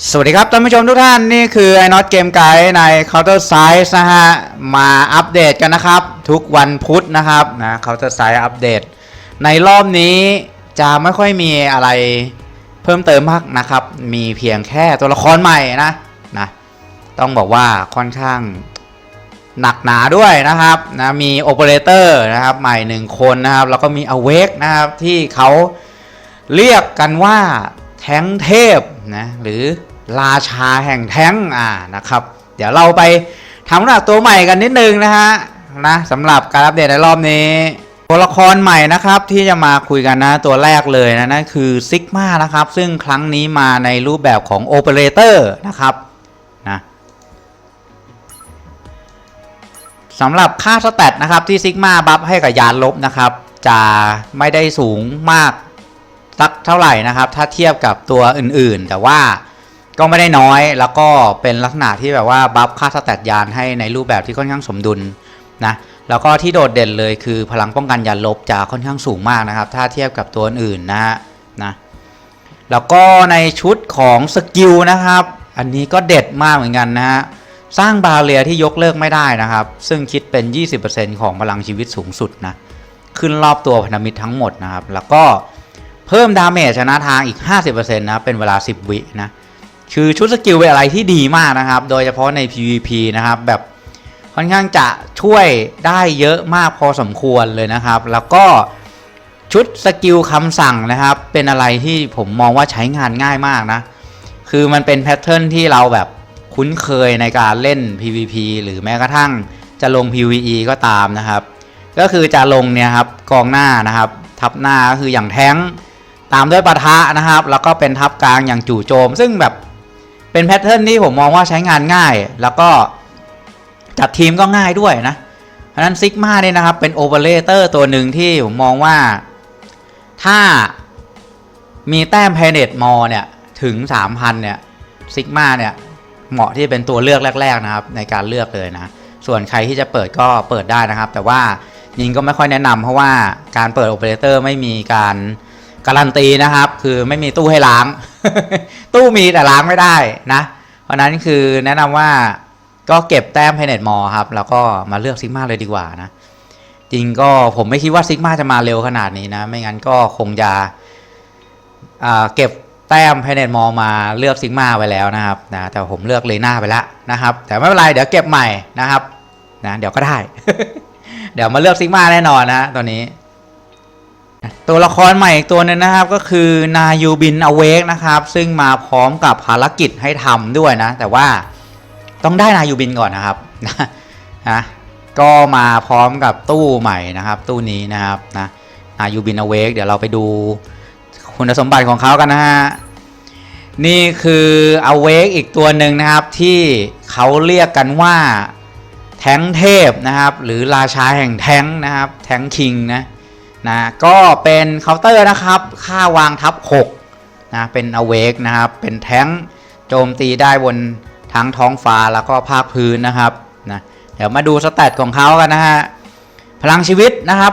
สวัสดีครับท่านผู้ชมทุกท่านนี่คือไอ้น็อตเกมไกด์ใน Counter Size นะฮะ มาอัปเดตกันนะครับ ทุกวันพุธนะครับนะ Counter Size อัปเดต ในรอบนี้จะไม่ค่อยมีอะไรเพิ่มเติมมากนะครับ มีเพียงแค่ตัวละครใหม่นะนะต้องบอกว่าค่อนข้างหนักหนาด้วยนะครับนะมีโอเปอเรเตอร์นะครับใหม่หนึ่งคนนะครับ แล้วก็มี Awake นะครับที่เขาเรียกกันว่า แท้งเทพนะหรือราชาแห่งแท้งอ่านะครับ เดี๋ยวเราไปทำหนักตัวใหม่กันนิดนึงนะฮะนะสำหรับการอัปเดตในรอบนี้ตัวละครใหม่นะครับที่จะมาคุยกันนะตัวแรกเลยนะนั่นคือซิกมานะครับ ซึ่งครั้งนี้มาในรูปแบบของโอเปอเรเตอร์นะครับนะสำหรับค่าสแตทนะครับที่ซิกมาบัฟให้กับยานลบนะครับ จะไม่ได้สูงมาก สักเท่าไหร่นะครับ ถ้าเทียบกับตัวอื่นๆ แต่ว่าก็ไม่ได้น้อยแล้วก็เป็นลักษณะที่แบบว่าบัฟค่าสแตทยานให้ในรูปแบบที่ค่อนข้างสมดุลนะแล้วก็ที่โดดเด่นเลยคือพลังป้องกันยานลบจะค่อนข้างสูงมากนะครับ ถ้าเทียบกับตัวอื่นนะฮะนะแล้วก็ในชุดของสกิลนะครับ อันนี้ก็เด็ดมากเหมือนกันนะฮะสร้างบาเรียที่ยกเลิกไม่ได้นะครับ ซึ่งคิดเป็น 20%ของพลังชีวิตสูงสุดนะขึ้นรอบตัวพันธมิตรทั้งหมดนะครับ แล้วก็ พิ่มดาเมจชนะทางอีก 50%นะเป็นเวลา 10 วินะคือชุดสกิลเป็นอะไรที่ดีมากนะครับ โดยเฉพาะใน PVP นะครับ แบบค่อนข้างจะช่วยได้เยอะมากพอสมควรเลยนะครับ แล้วก็ชุดสกิลคำสั่งนะครับ เป็นอะไรที่ผมมองว่าใช้งานง่ายมากนะ คือมันเป็นแพทเทิร์นที่เราแบบคุ้นเคยในการเล่น PVP หรือแม้กระทั่งจะลง PVE ก็ตามนะครับ ก็คือจะลงเนี่ยครับกองหน้านะครับ ทับหน้าก็คืออย่างแท้ง ตามด้วยปะทะนะครับ แล้วก็เป็นทับกลางอย่างจู่โจม ซึ่งแบบเป็นแพทเทิร์นที่ผมมองว่าใช้งานง่าย แล้วก็จัดทีมก็ง่ายด้วยนะ เพราะฉะนั้นซิกมาเนี่ยนะครับ เป็นโอเปอเรเตอร์ตัวหนึ่งที่ผมมองว่าถ้ามีแต้มเพเน็ตมอเนี่ยถึง 3,000 เนี่ยซิกมาเนี่ยเหมาะที่จะเป็นตัวเลือกแรก ๆนะครับ ในการเลือกเลยนะ ส่วนใครที่จะเปิดก็เปิดได้นะครับ แต่ว่ายิงก็ไม่ค่อยแนะนำเพราะว่าการเปิดโอเปอเรเตอร์ไม่มีการ การันตีนะครับ คือไม่มีตู้ให้ล้าง ตู้มีแต่ล้างไม่ได้นะ เพราะนั้นคือแนะนำว่าก็เก็บแต้มเพเน็ตมอครับ แล้วก็มาเลือกซิกมาเลยดีกว่านะ จริงก็ผมไม่คิดว่าซิกมาจะมาเร็วขนาดนี้นะ ไม่งั้นก็คงจะเก็บแต้มเพเน็ตมอมาเลือกซิกมาไว้แล้วนะครับนะแต่ผมเลือกเลน่าไปแล้วนะครับ แต่ไม่เป็นไรเดี๋ยวเก็บใหม่นะครับนะเดี๋ยวก็ได้ เดี๋ยวมาเลือกซิกมาแน่นอนนะตัวนี้ ตัวละครใหม่อีกตัวหนึงนะครับก็คือนายูบินอเวกนะครับ ซึ่งมาพร้อมกับภารกิจให้ทำด้วยนะ แต่ว่าต้องได้นายูบินก่อนนะครับนะนะก็มาพร้อมกับตู้ใหม่นะครับ ตู้นี้นะครับนะนายูบินอเวกเดี๋ยวเราไปดูคุณสมบัติของเขากันนะฮะนี่คืออเวกอีกตัวหนึ่งนะครับที่เขาเรียกกันว่าแท้งเทพนะครับ หรือราชาแห่งแท้งนะครับ แท้งคิงนะ นะก็เป็นเคาน์เตอร์นะครับ ค่าวางทับ6นะเป็นอเวกนะครับ เป็นแท้งโจมตีได้บนทั้งท้องฟ้าแล้วก็ภาคพื้นนะครับนะเดี๋ยวมาดูสแตทของเขากันนะฮะพลังชีวิตนะครับ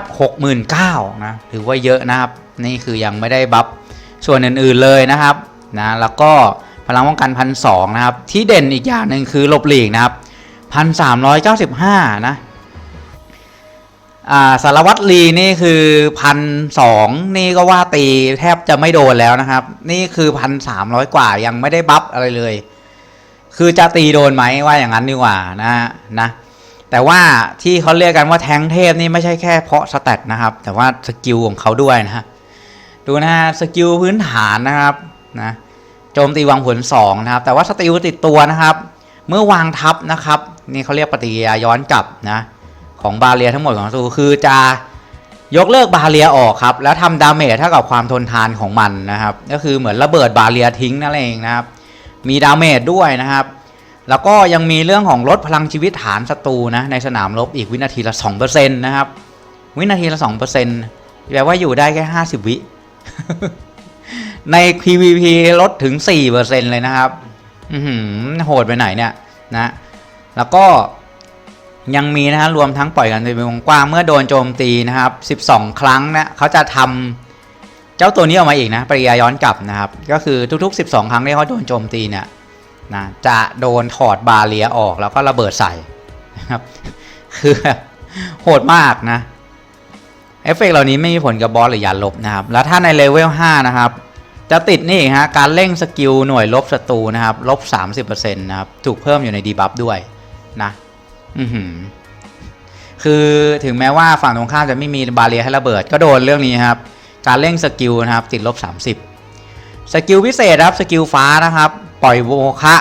69,000นะถือว่าเยอะนะครับนี่คือยังไม่ได้บัฟส่วนอื่นๆเลยนะครับนะแล้วก็พลังป้องกันพันสนะครับ ที่เด่นอีกอย่างหนึ่งคือหลบหลีกนะครับพันสามร้อยเก้าสิบห้านะ สารวัตรลีนี่คือพันสองนี่ก็ว่าตีแทบจะไม่โดนแล้วนะครับ นี่คือพันสามร้อยกว่ายังไม่ได้บัฟอะไรเลย คือจะตีโดนไหมว่าอย่างนั้นดีกว่านะนะ แต่ว่าที่เขาเรียกกันว่าแท้งเทพนี่ไม่ใช่แค่เพาะสแตทนะครับ แต่ว่าสกิลของเขาด้วยนะ ดูนะสกิลพื้นฐานนะครับนะโจมตีวางผล2นะครับ แต่ว่าสติลติดตัวนะครับ เมื่อวางทับนะครับ นี่เขาเรียกปฏิกิริยาย้อนกลับนะ ของบาเรียทั้งหมดของซูคือจะยกเลิกบาเรียออกครับ แล้วทำดาเมจเท่ากับความทนทานของมันนะครับ ก็คือเหมือนระเบิดบาเรียทิ้งนั่นเองนะครับ มีดาเมจด้วยนะครับ แล้วก็ยังมีเรื่องของลดพลังชีวิตฐานศัตรูนะในสนามรบอีกวินาทีละ2%นะครับ วินาทีละ2%แปลว่าอยู่ได้แค่ 50 วิ ใน PVP ลดถึง 4%เลยนะครับโหดไปไหนเนี่ยนะ แล้วก็ ยังมีนะฮะรวมทั้งปล่อยกันเป็นวงกว้างเมื่อโดนโจมตีนะครับ 12 ครั้งนะเขาจะทำเจ้าตัวนี้ออกมาอีกนะปริยาย้อนกลับนะครับ ก็คือทุก ๆ 12 ครั้งที่เขาโดนโจมตีเนี่ยนะจะโดนถอดบาเรียออกแล้วก็ระเบิดใส่นะครับ คือโหดมากนะเอฟเฟกต์เหล่านี้ไม่มีผลกับบอสหรือยานลบนะครับ แล้วถ้าในเลเวล 5 นะครับ จะติดนี่ฮะการเร่งสกิลหน่วยลบศัตรูนะครับลบ 30%นะครับ ถูกเพิ่มอยู่ในดีบัฟด้วยนะ อือหือคือถึงแม้ว่าฝั่งตรงข้ามจะไม่มีบาเรียให้ระเบิด ก็โดนเรื่องนี้ครับ การเร่งสกิลนะครับ ติดลบ 30 สกิลพิเศษครับสกิลฟ้านะครับ ปล่อยโมคะ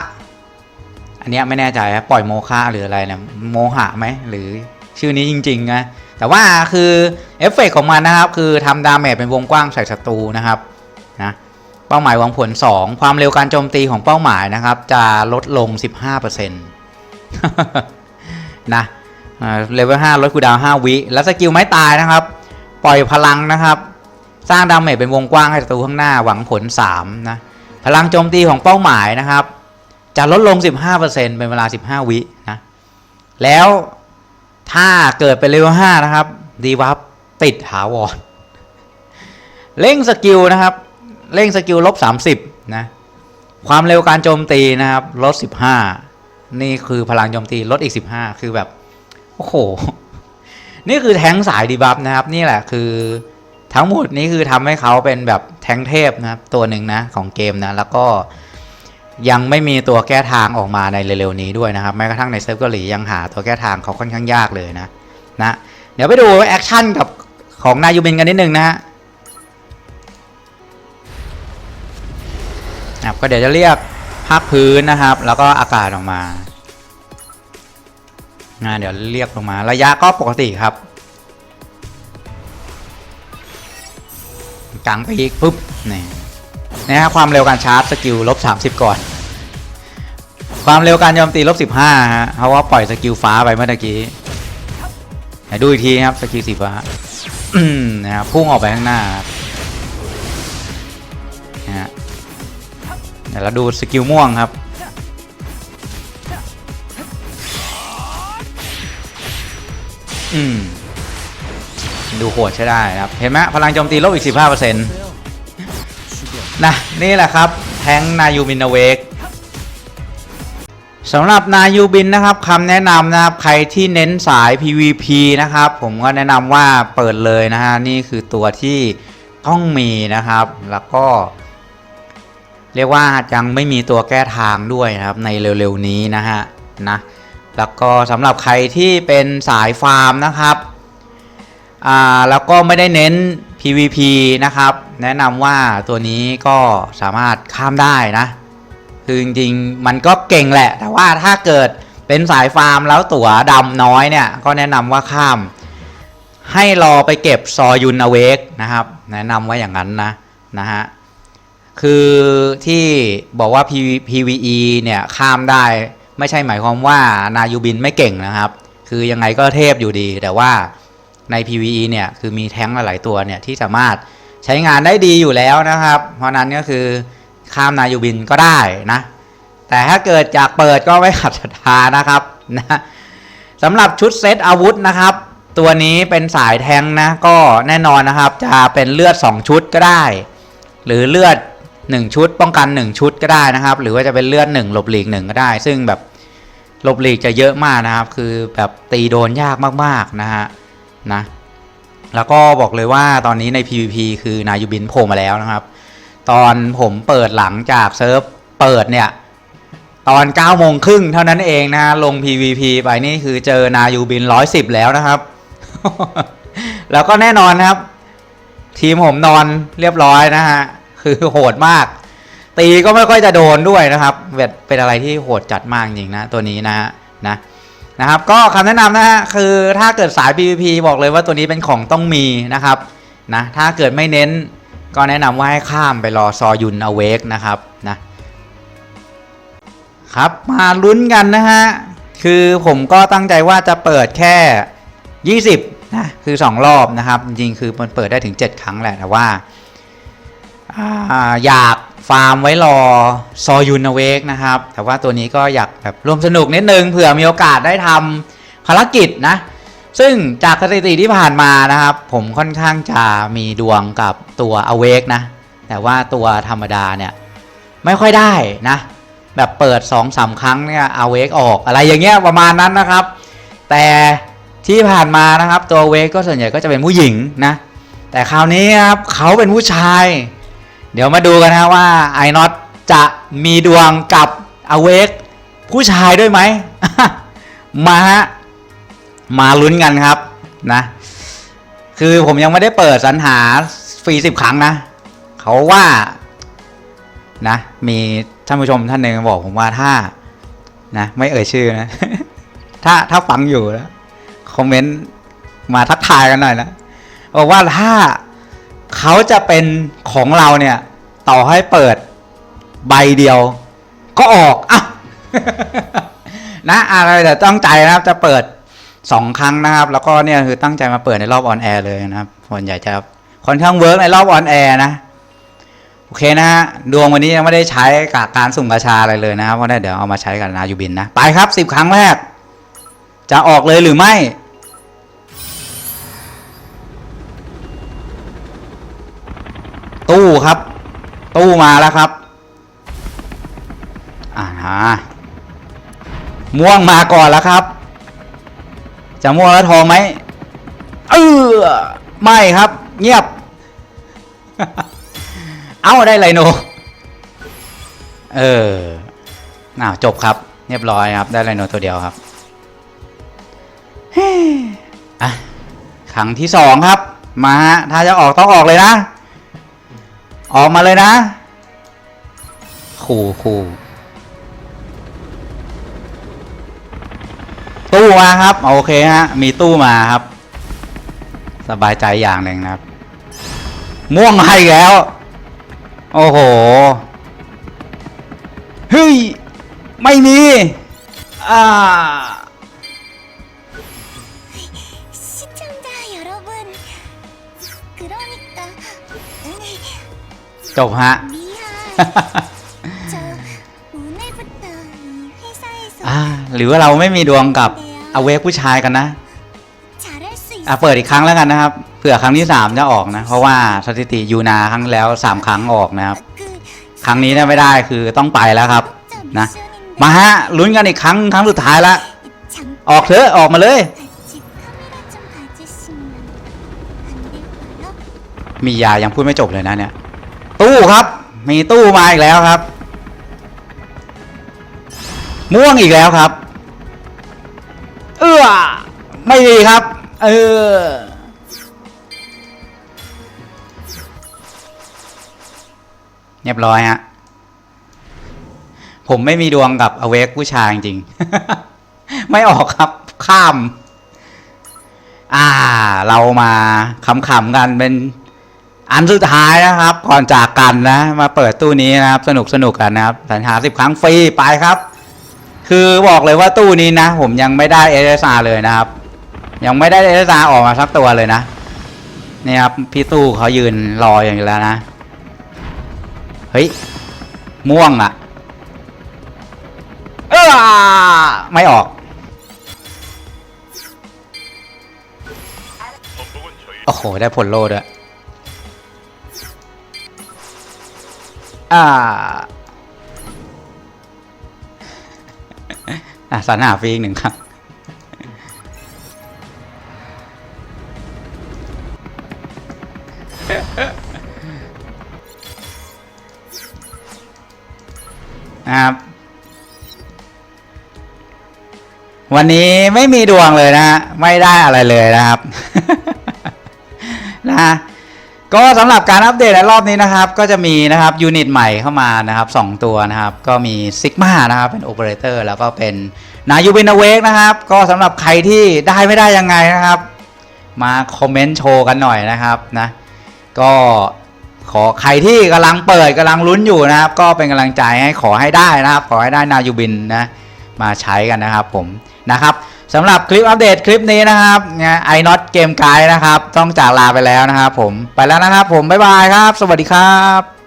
อันนี้ไม่แน่ใจครับปล่อยโมคะหรืออะไรนะโมหะไหมหรือชื่อนี้จริงๆนะแต่ว่าคือเอฟเฟกต์ของมันนะครับ คือทำดาเมจเป็นวงกว้างใส่ศัตรูนะครับนะเป้าหมายหวังผล 2 ความเร็วการโจมตีของเป้าหมายนะครับ จะลดลง 15% นะเลเวล5ลดคูดาวน์5วิแล้วสกิลไม่ตายนะครับ ปล่อยพลังนะครับ สร้างดาเมจเป็นวงกว้างให้ศัตรูข้างหน้าหวังผล3นะพลังโจมตีของเป้าหมายนะครับ จะลดลง 15%เป็นเวลา 15 วินะแล้วถ้าเกิดเป็นเลเวล5นะครับดีวับติดถาวรเร่งสกิลนะครับเร่งสกิลลบ30นะความเร็วการโจมตีนะครับลด15 นี่คือพลังโจมตีลดอีก 15 คือแบบ โอ้โห นี่คือแท้งสายดีบัฟนะครับ นี่แหละคือทั้งหมดนี้คือทำให้เขาเป็นแบบแท้งเทพนะครับ ตัวหนึ่งนะของเกมนะ แล้วก็ยังไม่มีตัวแก้ทางออกมาในเร็วๆนี้ด้วยนะครับ แม้กระทั่งในเซิร์ฟเกาหลียังหาตัวแก้ทางเขาค่อนข้างยากเลยนะนะเดี๋ยวไปดูแอคชั่นกับของนายูบินกันนิดนึงนะฮะครับก็เดี๋ยวจะเรียก ภาคพื้นนะครับ แล้วก็อากาศออกมานะเดี๋ยวเรียกลงมาระยะก็ปกติครับกลางไปอีกปุ๊บนี่นะฮะความเร็วการชาร์จสกิลลบ30 ก่อน ความเร็วการโจมตีลบ15ฮะเพราะว่าปล่อยสกิลฟ้าไปเมื่อกี้ดูอีกทีครับสกิลสีฟ้านะครับพุ่งออกไปข้างหน้าครับ เดี๋ยวเราดูสกิลม่วงครับ อืม ดูโหดใช้ได้นะครับ เห็นไหมพลังโจมตีลบอีก 15%นะนี่แหละครับ แทงนายูบินเวกสำหรับนายูบินนะครับคำแนะนำนะครับใครที่เน้นสาย PVP นะครับ ผมก็แนะนำว่าเปิดเลยนะฮะ นี่คือตัวที่ต้องมีนะครับ แล้วก็ เรียกว่ายังไม่มีตัวแก้ทางด้วยนะครับในเร็วๆนี้นะฮะนะแล้วก็สำหรับใครที่เป็นสายฟาร์มนะครับอ่าแล้วก็ไม่ได้เน้น PVP นะครับ แนะนำว่าตัวนี้ก็สามารถข้ามได้นะ คือจริงๆมันก็เก่งแหละ แต่ว่าถ้าเกิดเป็นสายฟาร์มแล้วตั๋วดำน้อยเนี่ย ก็แนะนำว่าข้าม ให้รอไปเก็บซอยุนอเวกนะครับ แนะนำว่าอย่างนั้นนะนะฮะ คือที่บอกว่า PVE เนี่ยข้ามได้ไม่ใช่หมายความว่านายูบินไม่เก่งนะครับ คือยังไงก็เทพอยู่ดี แต่ว่าใน PVE เนี่ยคือมีแท้งหลายตัวเนี่ยที่สามารถใช้งานได้ดีอยู่แล้วนะครับ เพราะนั้นก็คือข้ามนายูบินก็ได้นะ แต่ถ้าเกิดจากเปิดก็ไม่ขัดศรัทธานะครับนะสำหรับชุดเซตอาวุธนะครับ ตัวนี้เป็นสายแทงนะก็แน่นอนนะครับ จะเป็นเลือด 2 ชุดก็ได้ หรือเลือด 1 ชุด ป้องกัน 1 ชุดก็ได้นะครับ หรือว่าจะเป็นเลือด1หลบหลีก1ก็ได้ ซึ่งแบบหลบหลีกจะเยอะมากนะครับ คือแบบตีโดนยากมากๆนะฮะนะแล้วก็บอกเลยว่าตอนนี้ใน PVP คือนายูบินโผล่มาแล้วนะครับ ตอนผมเปิดหลังจากเซิร์ฟเปิดเนี่ยตอน9โมงครึ่งเท่านั้นเองนะฮะลง PVP ไปนี่คือเจอนายูบิน 110 แล้วนะครับ แล้วก็แน่นอนนะครับ ทีมผมนอนเรียบร้อยนะฮะ คือโหดมาก ตีก็ไม่ค่อยจะโดนด้วยนะครับเป็นเป็นอะไรที่โหดจัดมากจริงนะตัวนี้นะฮะนะนะครับก็คำแนะนำนะฮะคือถ้าเกิดสาย PVP บอกเลยว่าตัวนี้เป็นของต้องมีนะครับนะถ้าเกิดไม่เน้นก็แนะนำว่าให้ข้ามไปรอซอยุนอเวกนะครับนะครับมาลุ้นกันนะฮะคือผมก็ตั้งใจว่าจะเปิดแค่ 20นะคือ 2 รอบนะครับ จริงๆคือมันเปิดได้ถึง 7 ครั้งแหละแต่ว่า อยากฟาร์มไว้รอซอยุนเวกนะครับ แต่ว่าตัวนี้ก็อยากแบบร่วมสนุกนิดนึงเผื่อมีโอกาสได้ทำภารกิจนะ ซึ่งจากสถิติที่ผ่านมานะครับ ผมค่อนข้างจะมีดวงกับตัว Awake นะ แต่ว่าตัวธรรมดาเนี่ย ไม่ค่อยได้นะ แบบเปิด2อสาครั้งเนี่ย Awake ออกอะไรอย่างเงี้ยประมาณนั้นนะครับ แต่ที่ผ่านมานะครับตัว Awake ก็ส่วนใหญ่ก็จะเป็นผู้หญิงนะ แต่คราวนี้ครับเขาเป็นผู้ชาย เดี๋ยวมาดูกันนะว่าไอ o น t จะมีดวงกับ Awake ผู้ชายด้วยไหม มาฮะ มาลุ้นกันครับนะ คือผมยังไม่ได้เปิดสรรหาฟรีสิบครั้งนะ เขาว่านะ มีท่านผู้ชมท่านหนึ่งบอกผมว่าถ้านะ ไม่เอ่ยชื่อนะ ถ้าถ้าฟังอยู่นะคอมเมนต์มาทักทายกันหน่อยนะบอกว่าถ้า เขาจะเป็นของเราเนี่ย ต่อให้เปิดใบเดียว ก็ออกอะนะอะไรแต่ต้องใจนะครับ จะเปิดสองครั้งนะครับ แล้วก็เนี่ยคือตั้งใจมาเปิดในรอบออนแอร์เลยนะครับส่วนใหญ่จะค่อนข้างเวิร์กในรอบออนแอร์นะโอเคนะฮะดวงวันนี้ยังไม่ได้ใช้กับการสุ่มกระชาอะไรเลยนะครับเพราะเดี๋ยวเอามาใช้กับนายูบินนะ ไปครับสิบครั้งแรก จะออกเลยหรือไม่ ตู้ครับ ตู้มาแล้วครับ อ่าฮะม่วงมาก่อนแล้วครับ จะม่วงแล้วทองไหมเออไม่ครับ เงียบ เอาได้ไรโน เออน่าจบครับ เรียบร้อยครับ ได้ไรโนตัวเดียวครับเฮอะครั้งที่สองครับ มาฮะ ถ้าจะออกต้องออกเลยนะ ออกมาเลยนะ ขู่ขู่ตู้มาครับ โอเคฮะ มีตู้มาครับ สบายใจอย่างหนึ่งนะครับ ม่วงมาอีกแล้ว โอ้โห เฮ้ย ไม่มี อ่า จบฮะหรือว่าเราไม่มีดวงกับอเวกผู้ชายกันนะ อะเปิดอีกครั้งแล้วกันนะครับ เผื่อครั้งที่สามจะออกนะ เพราะว่าสถิติยูนาครั้งแล้วสามครั้งออกนะครับ ครั้งนี้นไม่ได้คือต้องไปแล้วครับ นะ มาฮะลุ้นกันอีกครั้งครั้งสุดท้ายละ ออกเถอะออกมาเลย มียายังพูดไม่จบเลยนะเนี่ย ตู้ครับ มีตู้มาอีกแล้วครับ ม่วงอีกแล้วครับ เอื้อไม่ดีครับ เออเรียบร้อยฮะผมไม่มีดวงกับอเวกผู้ชายจริงๆไม่ออกครับข้าม อ่า เรามาขำๆกันเป็น อันสุดท้ายนะครับ ก่อนจากกันนะ มาเปิดตู้นี้นะครับ สนุกสนุกกันนะครับสัญหาสิบครั้งฟรีไปครับ คือบอกเลยว่าตู้นี้นะ ผมยังไม่ได้เอเาเลยนะครับ ยังไม่ได้เอเาออกมาสักตัวเลยนะนี่ครับพี่ตู้เขายืนรออย่างนี้แล้วนะ เฮ้ย ม่วงอะ่ะ เออไม่ออกโอ้โห ได้ผลโลด้วย อ่าอะสรรหาฟรีอีกหนึ่งครับนะครับ วันนี้ไม่มีดวงเลยนะ ไม่ได้อะไรเลยนะครับ นะ ก็สำหรับการอัปเดตในรอบนี้นะครับ ก็จะมีนะครับยูนิตใหม่เข้ามานะครับ2ตัวนะครับ ก็มีซิกมานะครับเป็นโอเปอเรเตอร์แล้วก็เป็นนายูบินเวกนะครับ ก็สำหรับใครที่ได้ไม่ได้ยังไงนะครับ มาคอมเมนต์โชว์กันหน่อยนะครับนะก็ขอใครที่กำลังเปิดกำลังลุ้นอยู่นะครับ ก็เป็นกำลังใจให้ขอให้ได้นะครับ ขอให้ได้นายูบินนะมาใช้กันนะครับผมนะครับ สำหรับคลิปอัปเดตคลิปนี้นะครับไอน็อตเกมไกด์นะครับ ต้องจากลาไปแล้วนะครับผมไปแล้วนะครับผม บ๊ายบายครับ สวัสดีครับ